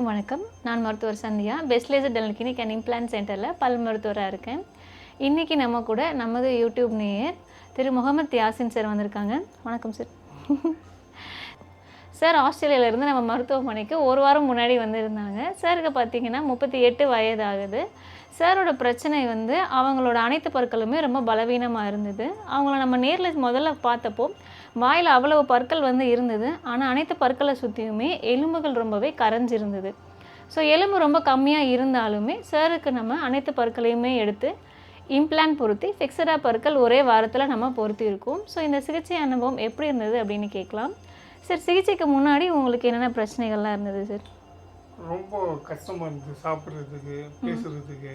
வணக்கம். நான் மருத்துவர் Sandhya. Best laser dental clinic and implant சென்டரில் பல் மருத்துவராக இருக்கேன். இன்றைக்கி நம்ம கூட நமது யூடியூப் நேயர் திரு முகமது யாசின் சார் வந்திருக்காங்க. வணக்கம் சார் சார் ஆஸ்திரேலியாவிலேருந்து நம்ம மருத்துவமனைக்கு ஒரு வாரம் முன்னாடி வந்திருந்தாங்க. சாருக்கு பார்த்தீங்கன்னா முப்பத்தி எட்டு வயது ஆகுது. சாரோட பிரச்சனை வந்து அவங்களோட அனைத்து பற்களுமே ரொம்ப பலவீனமாக இருந்தது. அவங்கள நம்ம நேரில் முதல்ல பார்த்தப்போ வாயில் அவ்வளவு பற்கள் வந்து இருந்தது. ஆனால் அனைத்து பற்களை சுற்றியுமே எலும்புகள் ரொம்பவே கரைஞ்சிருந்தது. ஸோ எலும்பு ரொம்ப கம்மியாக இருந்தாலுமே சாருக்கு நம்ம அனைத்து பற்களையுமே எடுத்து இம்ப்ளான் பொருத்தி ஃபிக்ஸடாக பற்கள் ஒரே வாரத்தில் நம்ம பொருத்தியிருக்கோம். ஸோ இந்த சிகிச்சை அனுபவம் எப்படி இருந்தது அப்படின்னு கேட்கலாம். சார் சிகிச்சைக்கு முன்னாடி உங்களுக்கு என்னென்ன பிரச்சனைகள்லாம் இருந்தது சார்? ரொம்ப கஷ்டமா இருந்துச்சு சாப்பிட்றதுக்கு பேசுறதுக்கு.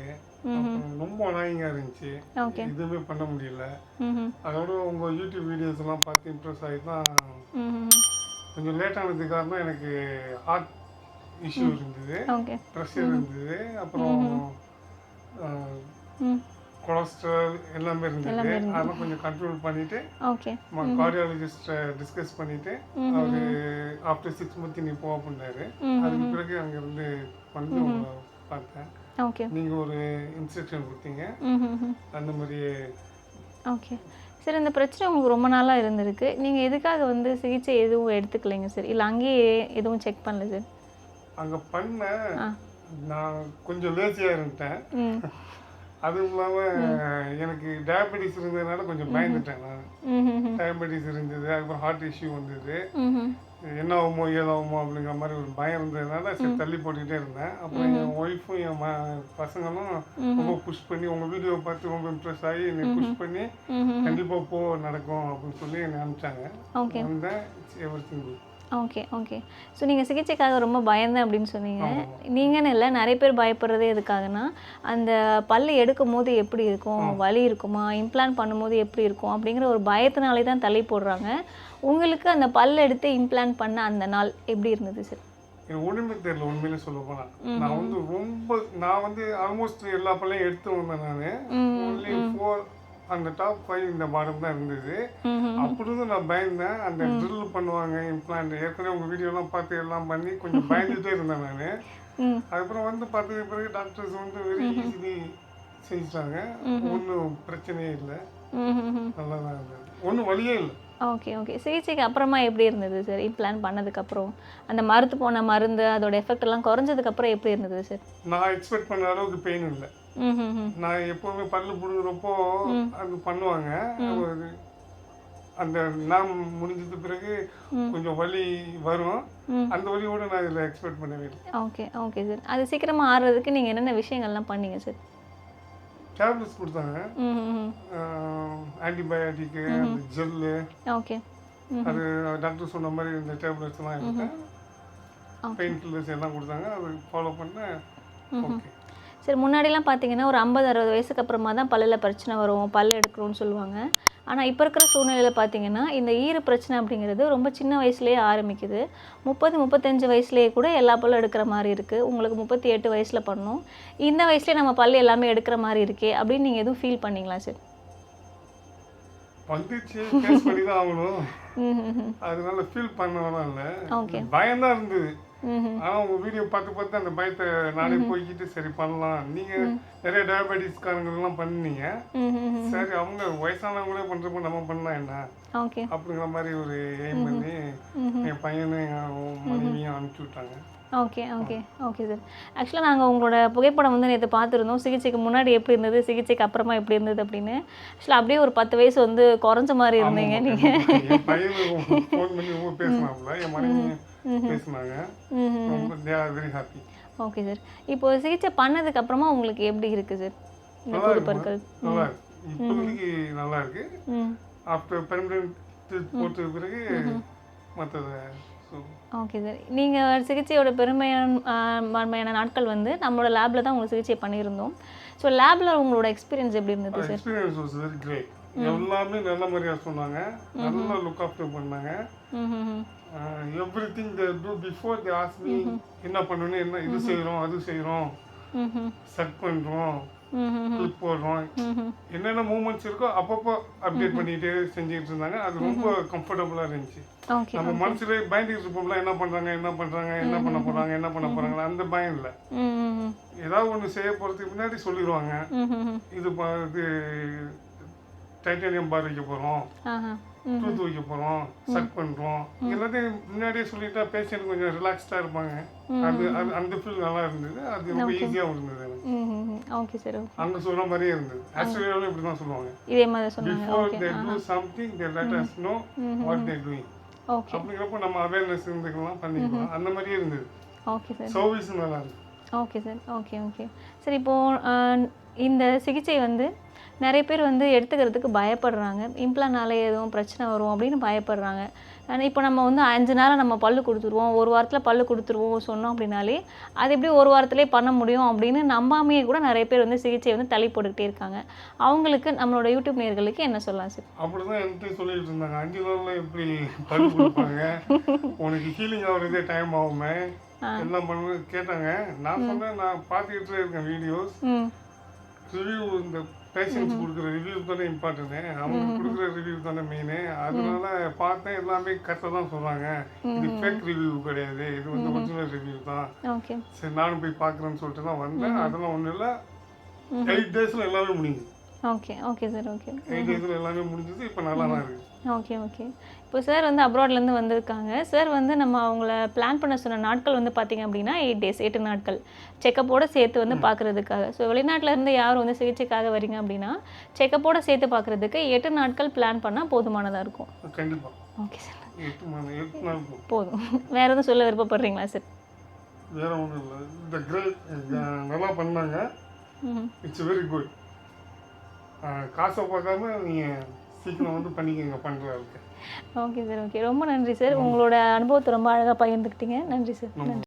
ரொம்ப அநாயகமாக இருந்துச்சு. எதுவுமே பண்ண முடியல. அதோட உங்க யூடியூப் வீடியோஸ் எல்லாம் பார்த்து இம்ப்ரெஸ் ஆகி தான் கொஞ்சம் லேட் ஆனதுக்கு காரணம் எனக்கு ஹார்ட் இஷ்யூ இருந்தது. ப்ரெஷர் இருந்தது. அப்புறம் கொலஸ்ட்ரால் எல்லாமே இருந்தது. அதெல்லாம் கொஞ்சம் கண்ட்ரோல் பண்ணிட்டு ஓகே கார்டியாலஜிஸ்ட டிஸ்கஸ் பண்ணிட்டு அவரு ஆஃப்டர் சிக்ஸ் மந்த் நீ போ அப்படின்னாரு அதுக்கு பிறகு அங்கிருந்து வந்து பார்த்தேன். ஓகே நீங்க ஒரு இன்ஸ்ட்ரக்ஷன் கொடுத்தீங்க. அந்த மாதிரியே ஓகே சார் இந்த பிரச்சனை உங்களுக்கு ரொம்ப நாளாக இருந்திருக்கு. நீங்கள் எதுக்காக வந்து சிகிச்சை எதுவும் எடுத்துக்கலைங்க சார் இல்லை அங்கேயே எதுவும் செக் பண்ணல சார் அங்க பண்ண நான் கொஞ்சம் லேசியா இருந்துட்டேன். அதுவும் இல்லாம எனக்கு டயபெட்டிஸ் இருந்ததுனால கொஞ்சம் பயந்துட்டேன் நான். டயபெட்டிஸ் இருந்தது அதுக்கப்புறம் ஹார்ட் இஷ்யூ வந்தது. என்ன ஆகுமோ ஏதாகுமோ அப்படிங்கிற மாதிரி ஒரு பயம் இருந்ததுனால சரி தள்ளி போட்டுக்கிட்டே இருந்தேன். அப்புறம் என் ஒய்ஃபும் என் ம பசங்களும் ரொம்ப புஷ் பண்ணி உங்க வீடியோ பார்த்து ரொம்ப இம்ப்ரெஸ் ஆகி என்னை புஷ் பண்ணி ம் கண்டிப்பா போ நடக்கும் அப்படின்னு சொல்லி என்னை அனுப்பிச்சாங்க. வந்தேன் everything okay okay so நீங்கள் சிகிச்சைக்காக ரொம்ப பயந்தேன் அப்படின்னு சொன்னீங்க. நீங்கன்னு இல்லை நிறைய பேர் பயப்படுறதே எதுக்காகனா அந்த பல்லு எடுக்கும் போது எப்படி இருக்கும்? வலி இருக்குமா? இம்ப்ளான்ட் பண்ணும்போது எப்படி இருக்கும்? அப்படிங்கிற ஒரு பயத்தினாலே தான் தள்ளி போடுறாங்க. உங்களுக்கு அந்த பல் எடுத்து இம்ப்ளான்ட் பண்ண அந்த நாள் எப்படி இருந்தது சார் ஒண்ணுமே தெரியல உண்மையிலே சொல்ல போனா. நான் வந்து ரொம்ப நான் வந்து ஆல்மோஸ்ட் எல்லா பள்ளையும் எடுத்து வந்தேன் நான். ஒன்லி ஃபோர் அந்த டாப் ஃபைவ் இந்த பாடம் தான் இருந்தது. ம் அப்படி இருந்து நான் பயந்தேன். அந்த ட்ரில் பண்ணுவாங்க இம்ப்ளான்ட் ஏற்கனவே உங்க வீடியோலாம் பார்த்து எல்லாம் பண்ணி கொஞ்சம் பயந்துட்டே இருந்தேன் நான். அதுக்கப்புறம் வந்து பார்த்தது பிறகு டாக்டர்ஸ் வந்து வெரி ஈஸிலி செஞ்சுட்டாங்க. ஒன்றும் பிரச்சனையே இல்லை. நல்லா தான் இருந்தது. ஒன்றும் வழியே இல்லை. ஓகே ஓகே சிகிச்சைக்கு அப்புறமா எப்படி இருந்தது சார் இம்ப்ளான் பண்ணதுக்கப்புறம்? அந்த மருத்து போன மருந்து அதோட எஃபெக்ட் எல்லாம் குறைஞ்சதுக்கப்புறம் எப்படி இருந்தது சார் நான் எக்ஸ்பெக்ட் பண்ண அளவுக்கு பெயின் இல்லை. நான் எப்பவுமே பல்லு புடுங்குறப்போ அது பண்ணுவாங்க. அந்த நான் முடிஞ்சது பிறகு கொஞ்சம் வலி வரும். அந்த வலியோட நான் இதில் எக்ஸ்பெக்ட் பண்ணவே இல்லை. Okay okay sir. அது சீக்கிரமாக ஆறுறதுக்கு நீங்கள் என்னென்ன விஷயங்கள்லாம் பண்ணீங்க சார்? டேப்லெட்ஸ் கொடுத்தாங்க. ஆன்டிபயோட்டிக்கு அந்த ஜெல்லு. ஓகே. அது டாக்டர் சொன்ன மாதிரி இந்த டேப்லெட்ஸ்லாம் எடுத்தேன். பெயின் கில்லர்ஸ் எல்லாம் கொடுத்தாங்க. அது ஃபாலோ பண்ணேன். ஓகே. சரி முன்னாடிலாம் பார்த்தீங்கன்னா ஒரு ஐம்பது அறுபது வயசுக்கு அப்புறமா தான் பல்லில் பிரச்சனை வரும் பல் எடுக்கணும்னு சொல்லுவாங்க. ஆனால் இப்போ இருக்கிற சூழ்நிலையில் பார்த்தீங்கன்னா இந்த ஈறு பிரச்சனை அப்படிங்கிறது ரொம்ப சின்ன வயசுலேயே ஆரம்பிக்குது. முப்பது முப்பத்தஞ்சு வயசுலேயே கூட எல்லா பல்லும் எடுக்கிற மாதிரி இருக்குது உங்களுக்கு முப்பத்தி எட்டு வயசில் பண்ணணும் இந்த வயசுலேயே நம்ம பல் எல்லாமே எடுக்கிற மாதிரி இருக்கே அப்படின்னு நீங்கள் எதுவும் ஃபீல் பண்ணீங்களா சார்? வந்துச்சு ஃபேஸ் பண்ணி தான் ஆகணும். அதனால ஃபீல் பண்ணலாம் இல்லை. ஓகே பயம் தான் இருந்தது. ம் ம் ஆனா உங்க வீடியோ பார்த்து பார்த்து அந்த பயத்தை நானே போய்கிட்டு சரி பண்ணலாம். நீங்க நிறைய டயபெட்டிஸ்காரங்கெல்லாம் பண்ணீங்க. சரி அவங்க வயசானவங்களே பண்றப்போ நம்ம பண்ணலாம் என்ன? ஓகே. அப்படிங்கிற மாதிரி ஒரு எய்ம் பண்ணி என் பையனும் என் மனைவியும் அனுப்பிச்சி விட்டாங்க. Okay okay okay sir. ஆக்சுவலாக நாங்கள் உங்களோட புகைப்படம் வந்து நேற்று பார்த்துருந்தோம். சிகிச்சைக்கு முன்னாடி எப்படி இருந்தது? சிகிச்சைக்கு அப்புறமா எப்படி இருந்தது அப்படின்னு. ஆக்சுவலாக அப்படியே ஒரு பத்து வயசு வந்து குறைஞ்ச மாதிரி இருந்தீங்க நீங்கள் பேசினாங்க. ரொம்ப they are very happy okay sir இப்போ சிகிச்சை பண்ணதுக்கு அப்புறமா உங்களுக்கு எப்படி இருக்குது சார் இந்த நல்லா பொது? பற்கள். நல்லா இருக்கு. இப்போதைக்கு நல்லா இருக்கு. ஆஃப்டர் பெர்மனன்ட் போட்ட பிறகு மற்றதை ஓகே சார் நீங்கள் சிகிச்சையோட பெருமையான நாட்கள் வந்து நம்மளோட லேபில் தான் உங்களுக்கு சிகிச்சை பண்ணியிருந்தோம். ஸோ லேபில் உங்களோட எக்ஸ்பீரியன்ஸ் எப்படி இருந்தது சார் எல்லாமே நல்ல மாதிரியா சொன்னாங்க. நல்லா லுக் ஆஃப்டர் பண்ணாங்க. Everything they do before they ask me என்ன பண்ணணும் என்ன இது செய்கிறோம் அது செய்கிறோம் செட் பண்ணுறோம் கிளிப் போடுறோம். என்னென்ன மூமெண்ட்ஸ் இருக்கோ அப்பப்போ அப்டேட் பண்ணிட்டே செஞ்சுட்டு இருந்தாங்க. அது ரொம்ப கம்ஃபர்டபுளாக இருந்துச்சு. நம்ம மனசுல பயந்துட்டு இருப்போம்ல என்ன பண்றாங்க என்ன பண்றாங்க என்ன பண்ண போறாங்க என்ன பண்ண போறாங்க அந்த பயம் இல்லை. ஏதாவது ஒன்று செய்ய போறதுக்கு முன்னாடி சொல்லிடுவாங்க இது இது டைட்டானியம் பார் வைக்க போறோம். ஆஹா. ம் டூத் வைக்க போறோம். சக் பண்றோம். எல்லாத்தையும் முன்னாடியே சொல்லிட்டா பேஷண்ட் கொஞ்சம் ரிலாக்ஸ்டா இருப்பாங்க. அது அது அந்த ஃபீல் நல்லா இருந்தது. அது ரொம்ப ஈஸியாகவும் இருந்தது ஓகே சார் அங்க சொல்ற மாதிரியே இருந்தது. ஆஸ்திரேலியாவிலும் இப்படி தான் சொல்லுவாங்க. இதே மாதிரி சொன்னாங்க. Before they do something they let us know what they doing okay அப்படிங்கிறப்போ நம்ம அவேர்னஸ் இருந்துக்கலாம் பண்ணிக்கலாம். அந்த மாதிரியே இருந்தது. ஓகே சார் சர்வீஸ் நல்லா இருந்தது. Okay sir okay okay sir இப்போது இந்த சிகிச்சை வந்து நிறைய பேர் வந்து எடுத்துக்கிறதுக்கு பயப்படுறாங்க. இம்ப்ளானால எதுவும் பிரச்சனை வரும் அப்படின்னு பயப்படுறாங்க. ஆனால் இப்போ நம்ம வந்து அஞ்சு நாள் நம்ம பல்லு கொடுத்துருவோம். ஒரு வாரத்தில் பல்லு கொடுத்துருவோம் சொன்னோம் அப்படின்னாலே அது எப்படி ஒரு வாரத்திலே பண்ண முடியும் அப்படின்னு நம்பாமையே கூட நிறைய பேர் வந்து சிகிச்சை வந்து தள்ளி போட்டுக்கிட்டே இருக்காங்க. அவங்களுக்கு நம்மளோட யூடியூப் நேயர்களுக்கு என்ன சொல்லலாம் சார்? அப்படிதான் என்கிட்ட சொல்லிட்டு இருந்தாங்க. அஞ்சு நாள்ல எப்படி பல் கொடுப்பாங்க? உனக்கு ஹீலிங் ஆகுறதே டைம் ஆகுமே. எல்லாம் பண்ணு கேட்டாங்க. நான் சொன்னேன் நான் பார்த்துக்கிட்டே இருக்கேன் வீடியோஸ் ரிவ்யூ இந்த பேஷண்ட்ஸ் கொடுக்குற ரிவ்யூ தானே இம்பார்ட்டன்ட் அவங்க கொடுக்குற ரிவ்யூ தானே மெயின் அதனால பார்த்தேன் எல்லாமே கரெக்டாக தான் சொல்றாங்க. இது ஃபேக் ரிவ்யூ கிடையாது. இது வந்து ஒரிஜினல் ரிவ்யூ தான். ஓகே. சரி நானும் போய் பார்க்குறேன்னு சொல்லிட்டு தான் வந்தேன். அதெல்லாம் ஒன்றும் இல்லை. எயிட் டேஸில் எல்லாமே முடிஞ்சுது. Okay okay sir okay. Eight டேஸில் எல்லாமே முடிஞ்சது. இப்போ நல்லா தான் இருக்குது ஓகே ஓகே இப்போ சார் வந்து அப்ராட்லேருந்து வந்திருக்காங்க. சார் வந்து நம்ம அவங்கள பிளான் பண்ண சொன்ன நாட்கள் வந்து பார்த்தீங்க அப்படின்னா எயிட் டேஸ் எட்டு நாட்கள். செக்கப்போட சேர்த்து வந்து பார்க்குறதுக்காக ஸோ வெளிநாட்டில் இருந்து யாரும் வந்து சிகிச்சைக்காக வரீங்க அப்படின்னா செக்கப்போட சேர்த்து பார்க்குறதுக்கு எட்டு நாட்கள் பிளான் பண்ணால் போதுமானதாக இருக்கும். கண்டிப்பாக ஓகே சார் போதும். வேறு எதுவும் சொல்ல விருப்பப்படுறீங்களா சார் வேற ஒன்றும் இல்லை. இந்த கிரேட் நல்லா பண்ணாங்க. இட்ஸ் வெரி குட் காசை பார்க்காம நீங்கள் சீக்கிரம் வந்து பண்ணிக்கோங்க பண்ணுற இருக்கு ஓகே சார் ஓகே. ரொம்ப நன்றி சார். உங்களோட அனுபவத்தை ரொம்ப அழகாக பகிர்ந்துக்கிட்டீங்க. நன்றி சார். நன்றி.